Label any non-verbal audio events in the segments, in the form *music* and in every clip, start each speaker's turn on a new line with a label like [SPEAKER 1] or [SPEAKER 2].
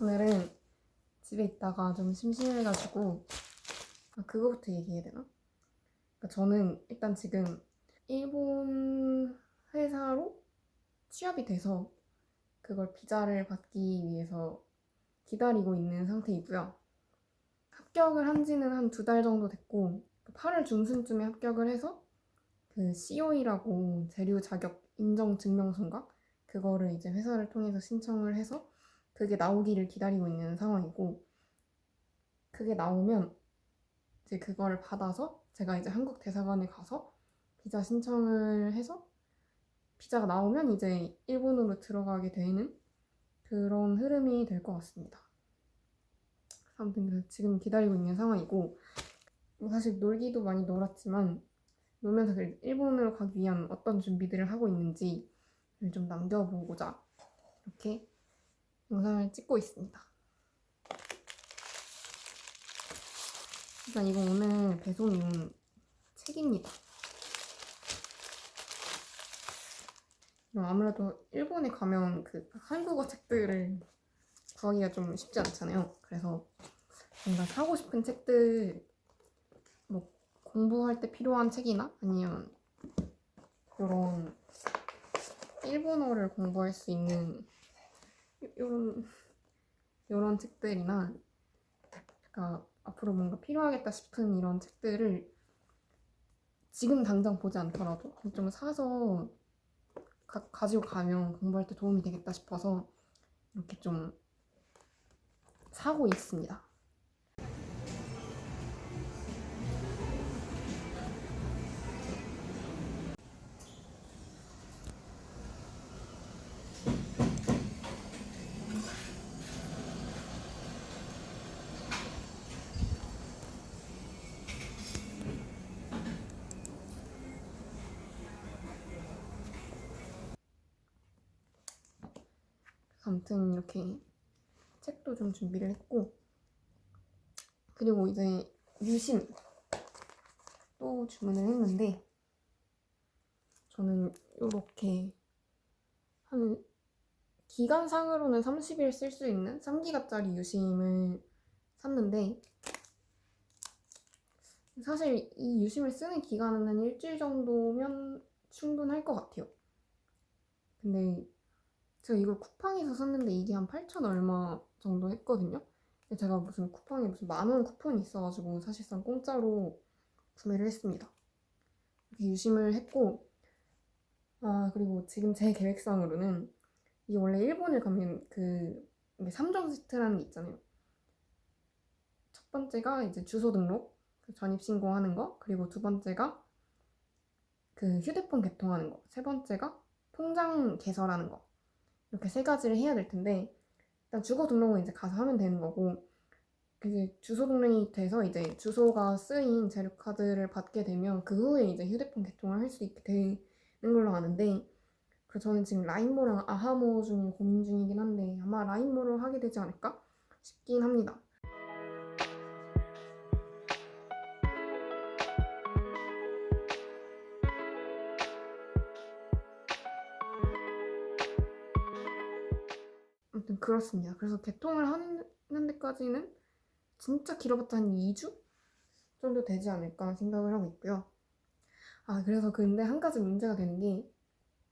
[SPEAKER 1] 오늘은 집에 있다가 좀 심심해가지고 아, 그거부터 얘기해야 되나? 그러니까 저는 일단 지금 일본 회사로 취업이 돼서 그걸 비자를 받기 위해서 기다리고 있는 상태이고요. 합격을 한 지는 한 두 달 정도 됐고 8월 중순쯤에 합격을 해서 그 COE라고 재료 자격 인정 증명서인가? 그거를 이제 회사를 통해서 신청을 해서 그게 나오기를 기다리고 있는 상황이고 그게 나오면 이제 그걸 받아서 제가 이제 한국 대사관에 가서 비자 신청을 해서 비자가 나오면 이제 일본으로 들어가게 되는 그런 흐름이 될 것 같습니다. 아무튼 지금 기다리고 있는 상황이고 뭐 사실 놀기도 많이 놀았지만 놀면서 그래도 일본으로 가기 위한 어떤 준비들을 하고 있는지를 좀 남겨보고자 이렇게 영상을 찍고 있습니다. 일단 이거 오늘 배송이 온 책입니다. 아무래도 일본에 가면 그 한국어 책들을 구하기가 좀 쉽지 않잖아요. 그래서 뭔가 사고 싶은 책들, 뭐 공부할 때 필요한 책이나 아니면 그런 일본어를 공부할 수 있는 이런 이런 책들이나 그러니까 앞으로 뭔가 필요하겠다 싶은 이런 책들을 지금 당장 보지 않더라도 좀 사서 가, 가지고 가면 공부할 때 도움이 되겠다 싶어서 이렇게 좀 사고 있습니다. 아무튼 이렇게 책도 좀 준비를 했고 그리고 이제 유심 또 주문을 했는데 저는 이렇게 한 기간상으로는 30일 쓸 수 있는 3기가짜리 유심을 샀는데 사실 이 유심을 쓰는 기간은 한 일주일 정도면 충분할 것 같아요. 근데 제가 이걸 쿠팡에서 샀는데 이게 한 8천 얼마 정도 했거든요. 제가 무슨 쿠팡에 무슨 만 원 쿠폰이 있어가지고 사실상 공짜로 구매를 했습니다. 이렇게 유심을 했고, 아, 그리고 지금 제 계획상으로는 이게 원래 일본을 가면 그 3종 세트라는 게 있잖아요. 첫 번째가 이제 주소 등록, 그 전입 신고하는 거, 그리고 두 번째가 그 휴대폰 개통하는 거, 세 번째가 통장 개설하는 거. 이렇게 세 가지를 해야 될 텐데 일단 주거 등록은 이제 가서 하면 되는 거고 이제 주소 등록이 돼서 이제 주소가 쓰인 재료 카드를 받게 되면 그 후에 이제 휴대폰 개통을 할 수 있게 되는 걸로 아는데 그 저는 지금 라인모랑 아하모 중에 고민 중이긴 한데 아마 라인모를 하게 되지 않을까 싶긴 합니다. 아무튼 그렇습니다. 그래서 개통을 하는 데까지는 진짜 길어봤자 한 2주 정도 되지 않을까 생각을 하고 있고요. 아, 그래서 근데 한 가지 문제가 되는 게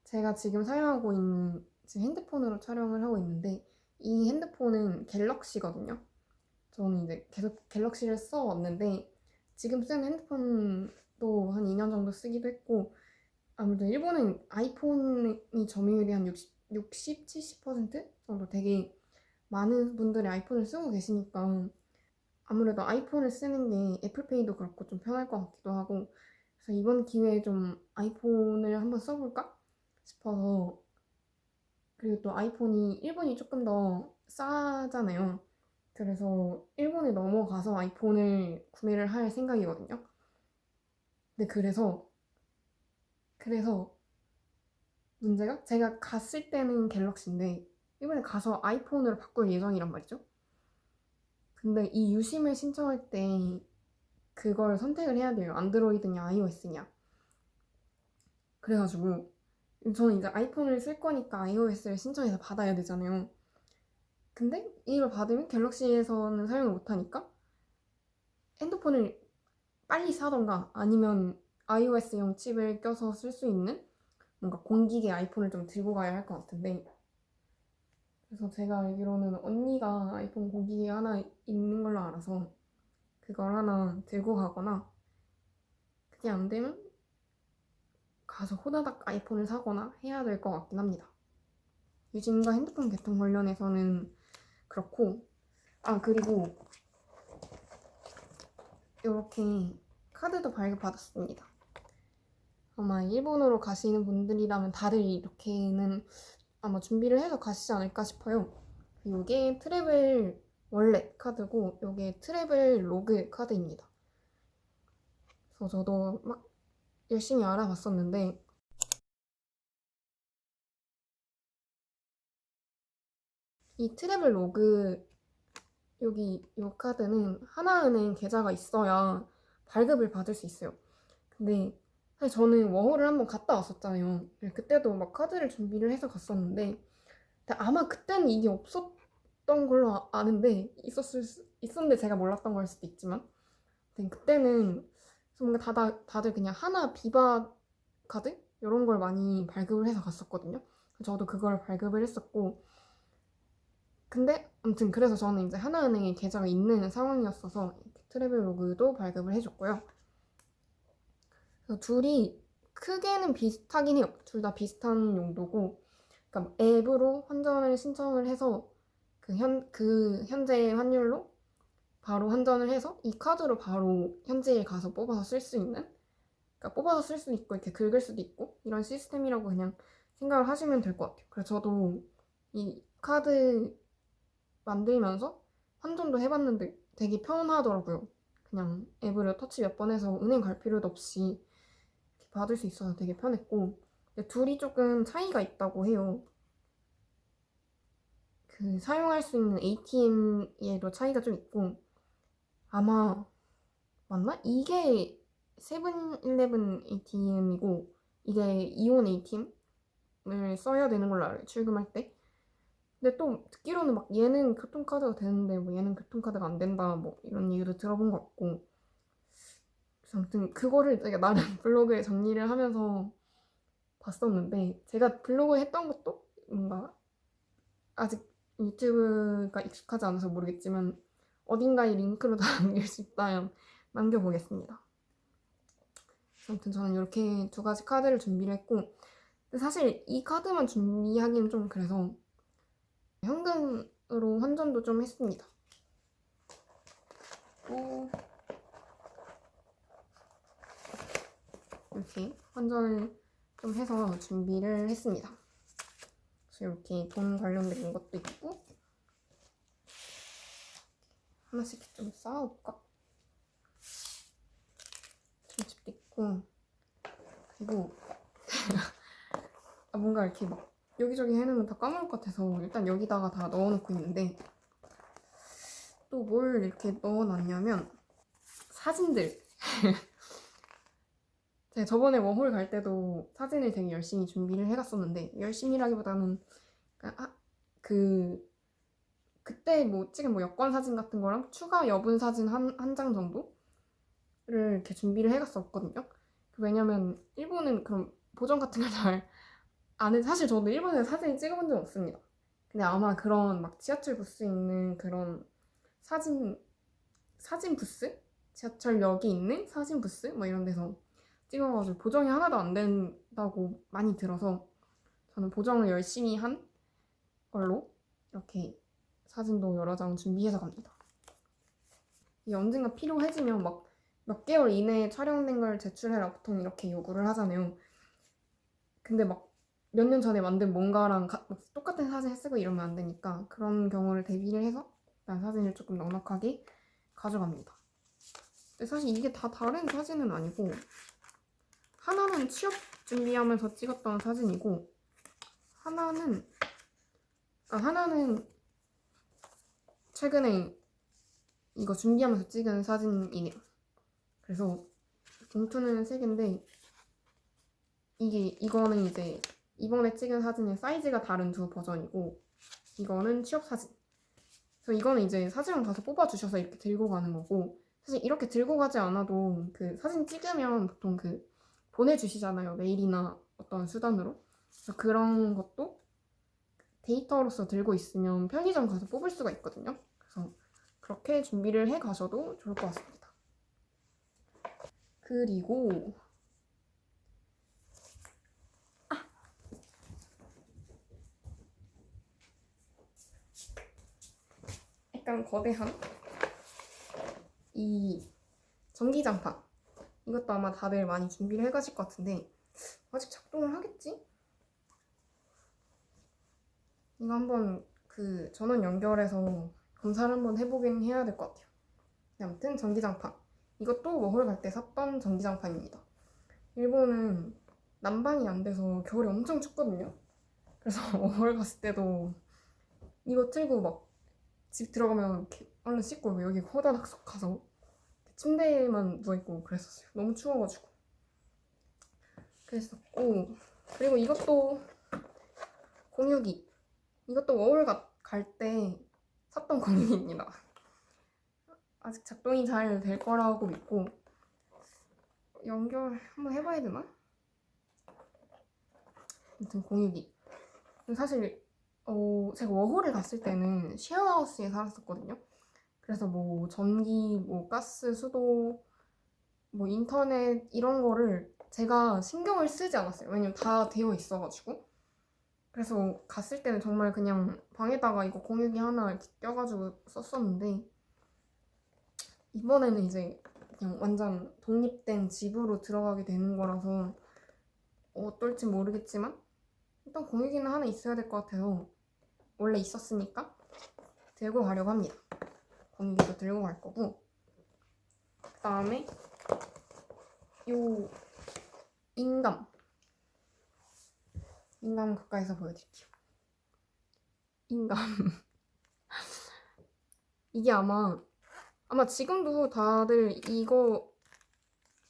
[SPEAKER 1] 제가 지금 사용하고 있는 지금 핸드폰으로 촬영을 하고 있는데 이 핸드폰은 갤럭시거든요. 저는 이제 계속 갤럭시를 써왔는데 지금 쓰는 핸드폰도 한 2년 정도 쓰기도 했고 아무래도 일본은 아이폰이 점유율이 한 60, 60, 70% 정도 되게 많은 분들이 아이폰을 쓰고 계시니까 아무래도 아이폰을 쓰는 게 애플페이도 그렇고 좀 편할 것 같기도 하고 그래서 이번 기회에 좀 아이폰을 한번 써볼까 싶어서 그리고 또 아이폰이 일본이 조금 더 싸잖아요. 그래서 일본에 넘어가서 아이폰을 구매를 할 생각이거든요. 근데 그래서 그래서 문제가 제가 갔을 때는 갤럭시인데 이번에 가서 아이폰으로 바꿀 예정이란 말이죠. 근데 이 유심을 신청할 때 그걸 선택을 해야 돼요. 안드로이드냐 iOS냐. 그래가지고 저는 이제 아이폰을 쓸 거니까 iOS를 신청해서 받아야 되잖아요. 근데 이걸 받으면 갤럭시에서는 사용을 못하니까 핸드폰을 빨리 사던가 아니면 iOS용 칩을 껴서 쓸 수 있는 뭔가 공기계 아이폰을 좀 들고 가야 할 것 같은데 그래서 제가 알기로는 언니가 아이폰 공기계 하나 있는 걸로 알아서 그걸 하나 들고 가거나 그게 안 되면 가서 호다닥 아이폰을 사거나 해야 될 것 같긴 합니다. 유진과 핸드폰 개통 관련해서는 그렇고 아 그리고 이렇게 카드도 발급받았습니다. 아마 일본으로 가시는 분들이라면 다들 이렇게는 아마 준비를 해서 가시지 않을까 싶어요. 이게 트래블 월렛 카드고 이게 트래블 로그 카드입니다. 그래서 저도 막 열심히 알아봤었는데 이 트래블 로그 여기 이 카드는 하나은행 계좌가 있어야 발급을 받을 수 있어요. 근데 사실 저는 워홀을 한번 갔다 왔었잖아요. 그때도 막 카드를 준비를 해서 갔었는데 아마 그때는 이게 없었던 걸로 아- 아는데 있었을 수- 있었는데 제가 몰랐던 걸 수도 있지만 그때는 뭔가 다다, 다들 그냥 하나 비바 카드 이런 걸 많이 발급을 해서 갔었거든요. 저도 그걸 발급을 했었고 근데 아무튼 그래서 저는 이제 하나은행에 계좌가 있는 상황이었어서 트래블로그도 발급을 해줬고요. 둘이 크게는 비슷하긴 해요. 둘 다 비슷한 용도고, 그러니까 앱으로 환전을 신청을 해서 그 현, 그 현재 환율로 바로 환전을 해서 이 카드로 바로 현지에 가서 뽑아서 쓸 수 있는, 그러니까 뽑아서 쓸 수도 있고 이렇게 긁을 수도 있고 이런 시스템이라고 그냥 생각을 하시면 될 것 같아요. 그래서 저도 이 카드 만들면서 환전도 해봤는데 되게 편하더라고요. 그냥 앱으로 터치 몇 번 해서 은행 갈 필요도 없이 받을 수 있어서 되게 편했고 둘이 조금 차이가 있다고 해요. 그 사용할 수 있는 ATM에도 차이가 좀 있고 아마 맞나? 이게 세븐일레븐 ATM이고 이게 이온 ATM을 써야 되는 걸로 알아요. 출금할 때. 근데 또 듣기로는 막 얘는 교통카드가 되는데 뭐 얘는 교통카드가 안 된다 뭐 이런 얘기도 들어본 것 같고 아무튼 그거를 제가 나름 *laughs* 블로그에 정리를 하면서 봤었는데 제가 블로그 했던 것도 뭔가 아직 유튜브가 익숙하지 않아서 모르겠지만 어딘가에 링크로 *laughs* 다 남길 수 있다면 남겨보겠습니다. 아무튼 저는 이렇게 두 가지 카드를 준비를 했고 사실 이 카드만 준비하기는 좀 그래서 현금으로 환전도 좀 했습니다. 또 이렇게 환전을 좀 해서 준비를 했습니다. 그래서 이렇게 돈 관련된 것도 있고 하나씩 좀 쌓아볼까? 김집도 있고 그리고 *laughs* 아, 뭔가 이렇게 막 여기저기 해놓으면 다 까먹을 것 같아서 일단 여기다가 다 넣어놓고 있는데 또 뭘 이렇게 넣어놨냐면 사진들 *laughs* 제가 저번에 워홀 갈 때도 사진을 되게 열심히 준비를 해갔었는데 열심히라기보다는 아, 그 그때 뭐 찍은 뭐 여권 사진 같은 거랑 추가 여분 사진 한 한 장 정도를 이렇게 준비를 해갔었거든요. 왜냐면 일본은 그런 보정 같은 걸잘 아는 사실 저도 일본에 사진 찍어본 적 없습니다. 근데 아마 그런 막 지하철 부스 있는 그런 사진 사진 부스 지하철역이 있는 사진 부스 뭐 이런 데서 찍어가지고 보정이 하나도 안 된다고 많이 들어서 저는 보정을 열심히 한 걸로 이렇게 사진도 여러 장 준비해서 갑니다. 이게 언젠가 필요해지면 막 몇 개월 이내에 촬영된 걸 제출해라 보통 이렇게 요구를 하잖아요. 근데 막 몇 년 전에 만든 뭔가랑 가- 막 똑같은 사진 쓰고 이러면 안 되니까 그런 경우를 대비를 해서 일단 사진을 조금 넉넉하게 가져갑니다. 근데 사실 이게 다 다른 사진은 아니고 하나는 취업 준비하면서 찍었던 사진이고 하나는 아 하나는 최근에 이거 준비하면서 찍은 사진이네요. 그래서 봉투는 세 개인데 이게 이거는 이제 이번에 찍은 사진의 사이즈가 다른 두 버전이고 이거는 취업 사진. 그래서 이거는 이제 사진관 가서 뽑아 주셔서 이렇게 들고 가는 거고 사실 이렇게 들고 가지 않아도 그 사진 찍으면 보통 그 보내주시잖아요 메일이나 어떤 수단으로. 그래서 그런 것도 데이터로서 들고 있으면 편의점 가서 뽑을 수가 있거든요. 그래서 그렇게 준비를 해 가셔도 좋을 것 같습니다. 그리고 아! 약간 거대한 이 전기장판 이것도 아마 다들 많이 준비를 해가실 것 같은데 아직 작동을 하겠지? 이거 한번 그 전원 연결해서 검사를 한번 해보긴 해야 될 것 같아요. 네, 아무튼 전기장판. 이것도 워홀 갈 때 샀던 전기장판입니다. 일본은 난방이 안 돼서 겨울에 엄청 춥거든요. 그래서 *laughs* 워홀 갔을 때도 이거 틀고 막 집 들어가면 이렇게 얼른 씻고 여기 호다닥 쏙 가서 침대에만 누워있고 그랬었어요. 너무 추워가지고. 그랬었고 그리고 이것도 공유기 이것도 워홀 갈 때 샀던 공유기입니다. 아직 작동이 잘 될 거라고 믿고 연결 한번 해봐야 되나? 아무튼 공유기 사실 어, 제가 워홀에 갔을 때는 쉐어하우스에 살았었거든요. 그래서 뭐 전기, 뭐 가스, 수도, 뭐 인터넷 이런 거를 제가 신경을 쓰지 않았어요. 왜냐면 다 되어 있어가지고. 그래서 갔을 때는 정말 그냥 방에다가 이거 공유기 하나 이렇게 껴가지고 썼었는데 이번에는 이제 그냥 완전 독립된 집으로 들어가게 되는 거라서 어떨지 모르겠지만 일단 공유기는 하나 있어야 될 것 같아서 원래 있었으니까 들고 가려고 합니다. 공기도 들고 갈 거고 그 다음에 요 인감 인감 가까이서 보여드릴게요. 인감 *laughs* 이게 아마 아마 지금도 다들 이거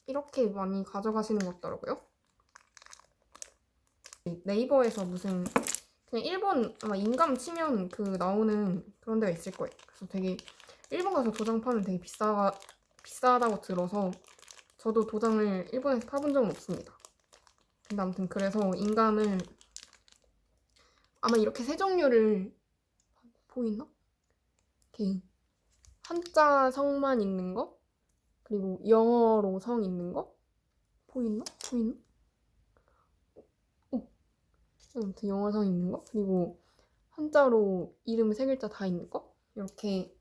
[SPEAKER 1] 이렇게 많이 가져가시는 것 같더라고요. 네이버에서 무슨 그냥 일본 아마 인감 치면 그 나오는 그런 데가 있을 거예요. 그래서 되게 일본 가서 도장 파면 되게 비싸 비싸다고 들어서 저도 도장을 일본에서 파본 적은 없습니다. 근데 아무튼 그래서 인감을 아마 이렇게 세 종류를 보이나? 이렇게 한자 성만 있는 거 그리고 영어로 성 있는 거 보이나? 보이나? 아무튼 영어 성 있는 거 그리고 한자로 이름 세 글자 다 있는 거 이렇게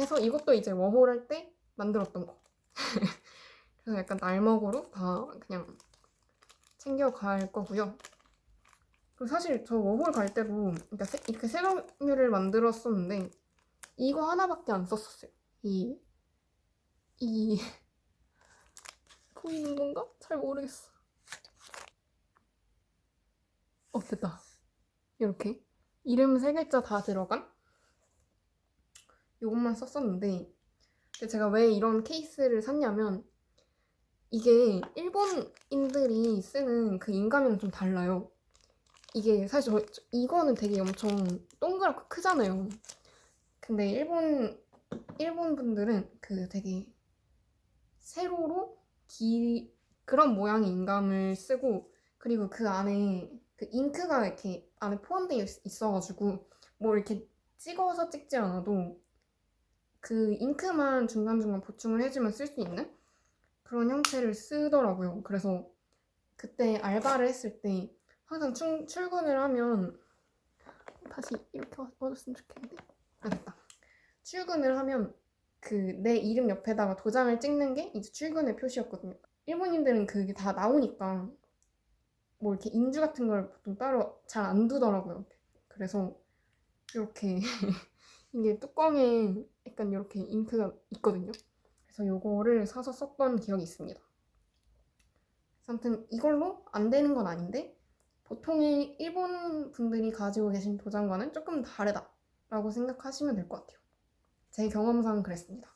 [SPEAKER 1] 해서 이것도 이제 워홀 할 때 만들었던 거 *laughs* 그래서 약간 날먹으로 다 그냥 챙겨갈 거고요 그리고 사실 저 워홀 갈 때도 그러니까 세, 이렇게 세 종류를 만들었었는데 이거 하나밖에 안 썼었어요 이 이 *laughs* 보이는 건가? 잘 모르겠어 어, 됐다. 이렇게. 이름 세 글자 다 들어간? 이것만 썼었는데, 제가 왜 이런 케이스를 샀냐면, 이게 일본인들이 쓰는 그 인감이랑 좀 달라요. 이게 사실 저, 이거는 되게 엄청 동그랗고 크잖아요. 근데 일본, 일본 분들은 그 되게 세로로 기, 그런 모양의 인감을 쓰고, 그리고 그 안에 그 잉크가 이렇게 안에 포함되어 있어가지고 뭐 이렇게 찍어서 찍지 않아도 그 잉크만 중간중간 보충을 해주면 쓸 수 있는 그런 형태를 쓰더라고요. 그래서 그때 알바를 했을 때 항상 충, 출근을 하면 다시 이렇게 와줬으면 좋겠는데 아 됐다. 출근을 하면 그 내 이름 옆에다가 도장을 찍는 게 이제 출근의 표시였거든요. 일본인들은 그게 다 나오니까 뭐 이렇게 인주 같은 걸 보통 따로 잘 안 두더라고요. 그래서 이렇게 *laughs* 이게 뚜껑에 약간 이렇게 잉크가 있거든요. 그래서 요거를 사서 썼던 기억이 있습니다. 아무튼 이걸로 안 되는 건 아닌데 보통의 일본 분들이 가지고 계신 도장과는 조금 다르다라고 생각하시면 될 것 같아요. 제 경험상 그랬습니다.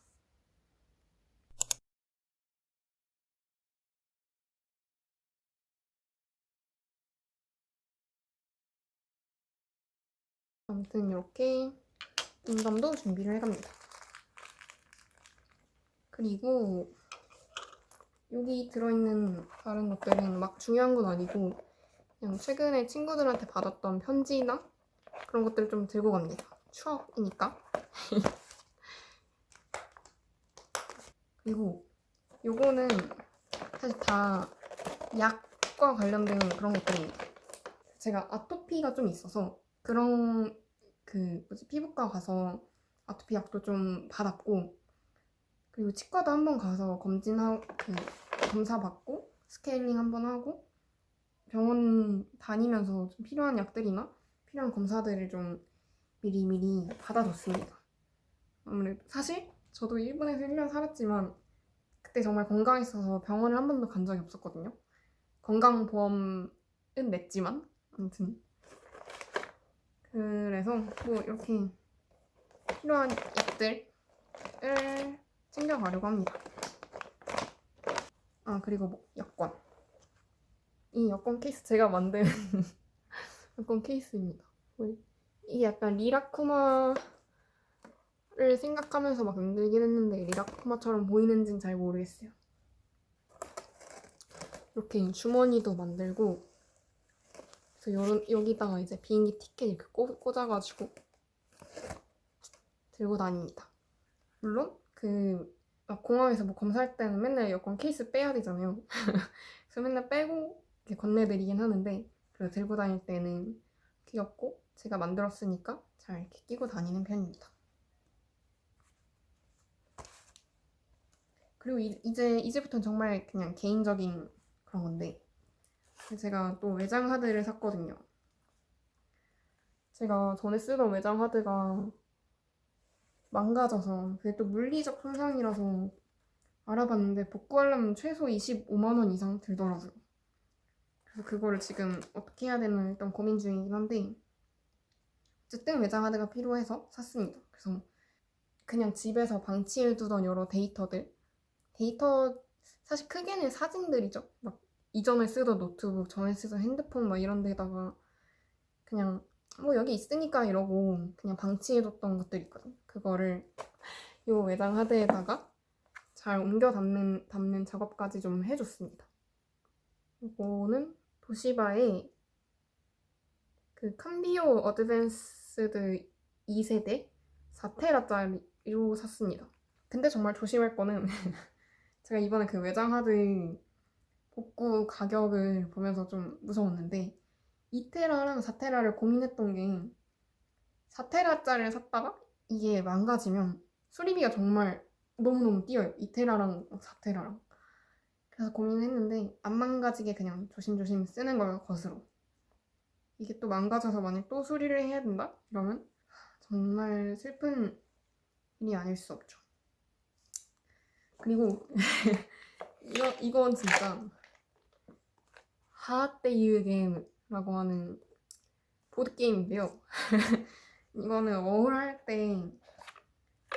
[SPEAKER 1] 아무튼 이렇게 인감도 준비를 해갑니다. 그리고 여기 들어있는 다른 것들은 막 중요한 건 아니고 그냥 최근에 친구들한테 받았던 편지나 그런 것들을 좀 들고 갑니다. 추억이니까. 그리고 요거는 사실 다 약과 관련된 그런 것들입니다. 제가 아토피가 좀 있어서 그런 그 뭐지 피부과 가서 아토피 약도 좀 받았고 그리고 치과도 한번 가서 검진하고 그 검사 받고 스케일링 한번 하고 병원 다니면서 좀 필요한 약들이나 필요한 검사들을 좀 미리미리 받아뒀습니다. 아무래도 사실 저도 일본에서 1년 살았지만 그때 정말 건강했어서 병원을 한 번도 간 적이 없었거든요. 건강보험은 냈지만 아무튼 그래서 뭐 이렇게 필요한 약들을 챙겨가려고 합니다. 아 그리고 뭐 여권 이 여권 케이스 제가 만든 *laughs* 여권 케이스입니다. 뭐 이게 약간 리라쿠마를 생각하면서 막 만들긴 했는데 리라쿠마처럼 보이는지는 잘 모르겠어요. 이렇게 주머니도 만들고 그래서 요, 여기다가 이제 비행기 티켓 이렇게 꽂, 꽂아가지고 들고 다닙니다. 물론 그막 공항에서 뭐 검사할 때는 맨날 여권 케이스 빼야 되잖아요. *laughs* 그래서 맨날 빼고 이렇게 건네드리긴 하는데 그래도 들고 다닐 때는 귀엽고 제가 만들었으니까 잘 이렇게 끼고 다니는 편입니다. 그리고 이, 이제 이제부터는 정말 그냥 개인적인 그런 건데 제가 또 외장 하드를 샀거든요. 제가 전에 쓰던 외장 하드가 망가져서 그게 또 물리적 손상이라서 알아봤는데 복구하려면 최소 25만 원 이상 들더라고요. 그래서 그거를 지금 어떻게 해야 되나 일단 고민 중이긴 한데 어쨌든 외장 하드가 필요해서 샀습니다. 그래서 그냥 집에서 방치해 두던 여러 데이터들 데이터 사실 크게는 사진들이죠. 막 이전에 쓰던 노트북, 전에 쓰던 핸드폰 막 이런 데다가 그냥 뭐 여기 있으니까 이러고 그냥 방치해뒀던 것들 있거든. 그거를 요 외장 하드에다가 잘 옮겨 담는, 담는 작업까지 좀 해줬습니다. 이거는 도시바의 그 캄비오 어드밴스드 2세대 4테라짜리로 샀습니다. 근데 정말 조심할 거는 *laughs* 제가 이번에 그 외장 하드 복구 가격을 보면서 좀 무서웠는데 2테라랑 4테라를 고민했던 게 4테라짜리를 샀다가 이게 망가지면 수리비가 정말 너무너무 뛰어요. 2테라랑 4테라랑. 그래서 고민했는데 안 망가지게 그냥 조심조심 쓰는 걸 것으로. 이게 또 망가져서 만약 또 수리를 해야 된다? 이러면 정말 슬픈 일이 아닐 수 없죠. 그리고 *laughs* 이거, 이건 진짜 하떼유 게임이라고 하는 보드게임인데요. *laughs* 이거는 어울할 때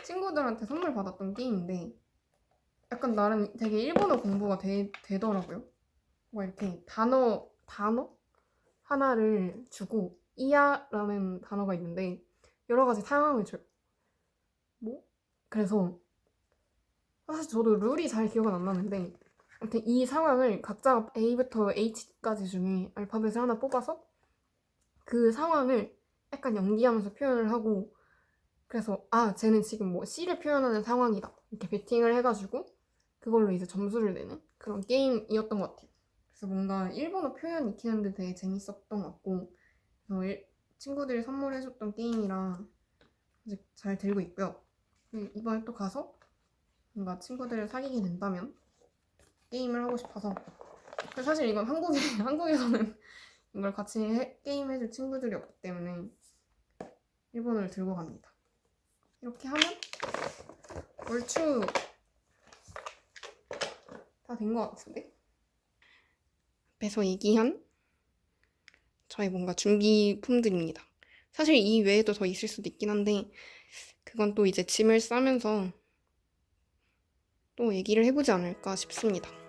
[SPEAKER 1] 친구들한테 선물 받았던 게임인데 약간 나름 되게 일본어 공부가 되, 되더라고요. 뭐 이렇게 단어, 단어? 하나를 주고 이야라는 단어가 있는데 여러 가지 상황을 줘요. 뭐? 그래서 사실 저도 룰이 잘 기억은 안 나는데 아무튼 이 상황을 각자 A부터 H까지 중에 알파벳을 하나 뽑아서 그 상황을 약간 연기하면서 표현을 하고 그래서 아 쟤는 지금 뭐 C를 표현하는 상황이다 이렇게 베팅을 해가지고 그걸로 이제 점수를 내는 그런 게임이었던 것 같아요. 그래서 뭔가 일본어 표현 익히는데 되게 재밌었던 것 같고 그래서 일- 친구들이 선물해줬던 게임이라 아직 잘 들고 있고요. 그리고 이번에 또 가서 뭔가 친구들을 사귀게 된다면 게임을 하고 싶어서 사실 이건 한국에 *laughs* 한국에서는 이걸 같이 해- 게임 해줄 친구들이 없기 때문에 일본을 들고 갑니다. 이렇게 하면 얼추 다 된 것 같은데? 앞에서 얘기한 저의 뭔가 준비품들입니다. 사실 이 외에도 더 있을 수도 있긴 한데 그건 또 이제 짐을 싸면서 또 얘기를 해보지 않을까 싶습니다.